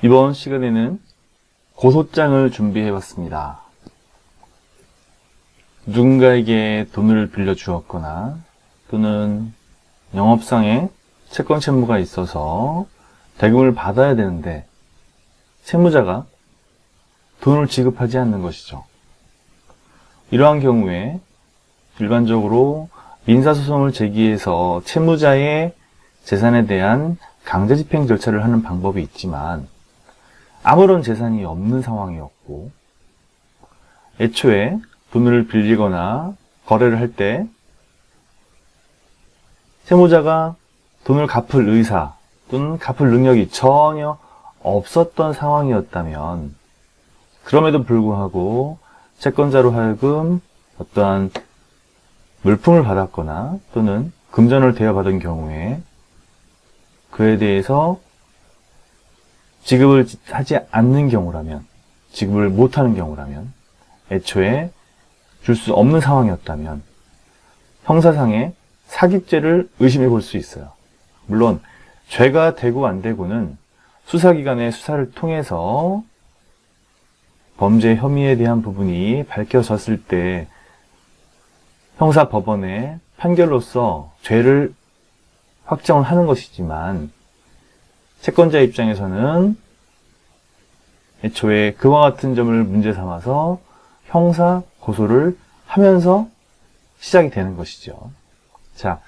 이번 시간에는 고소장을 준비해 봤습니다. 누군가에게 돈을 빌려 주었거나 또는 영업상에 채권 채무가 있어서 대금을 받아야 되는데 채무자가 돈을 지급하지 않는 것이죠. 이러한 경우에 일반적으로 민사소송을 제기해서 채무자의 재산에 대한 강제집행 절차를 하는 방법이 있지만 아무런 재산이 없는 상황이었고 애초에 돈을 빌리거나 거래를 할 때 채무자가 돈을 갚을 의사 또는 갚을 능력이 전혀 없었던 상황이었다면 그럼에도 불구하고 채권자로 하여금 어떠한 물품을 받았거나 또는 금전을 대여받은 경우에 그에 대해서 지급을 하지 않는 경우라면, 지급을 못하는 경우라면, 애초에 줄 수 없는 상황이었다면, 형사상의 사기죄를 의심해 볼 수 있어요. 물론, 죄가 되고 안 되고는 수사기관의 수사를 통해서 범죄 혐의에 대한 부분이 밝혀졌을 때 형사법원의 판결로서 죄를 확정을 하는 것이지만 채권자 입장에서는 애초에 그와 같은 점을 문제 삼아서 형사 고소를 하면서 시작이 되는 것이죠. 자,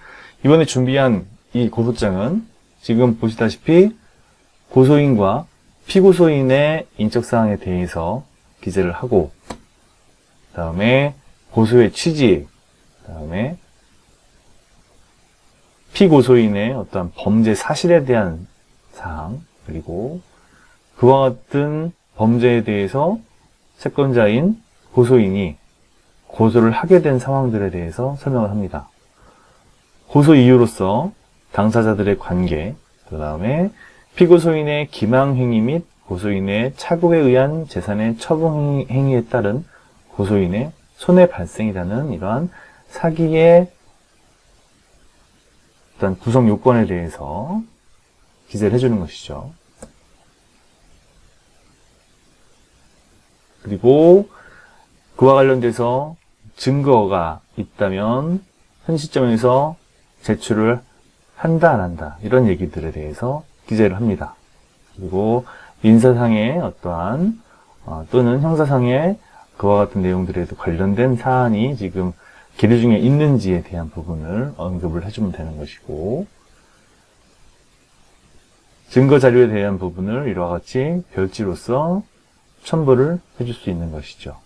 이번에 준비한 이 고소장은 지금 보시다시피 고소인과 피고소인의 인적사항에 대해서 기재를 하고, 그 다음에 고소의 취지, 그 다음에 피고소인의 어떠한 범죄 사실에 대한 사항, 그리고 그와 같은 범죄에 대해서 채권자인 고소인이 고소를 하게 된 상황들에 대해서 설명을 합니다. 고소 이유로서 당사자들의 관계, 그 다음에 피고소인의 기망행위 및 고소인의 착오에 의한 재산의 처분 행위에 따른 고소인의 손해 발생이라는 이러한 사기의 구성 요건에 대해서 기재를 해주는 것이죠. 그리고 그와 관련돼서 증거가 있다면 현 시점에서 제출을 한다 안 한다 이런 얘기들에 대해서 기재를 합니다. 그리고 민사상의 어떠한 어, 또는 형사상의 그와 같은 내용들에도 관련된 사안이 지금 기류 중에 있는지에 대한 부분을 언급을 해주면 되는 것이고 증거 자료에 대한 부분을 이와 같이 별지로서 첨부를 해줄 수 있는 것이죠.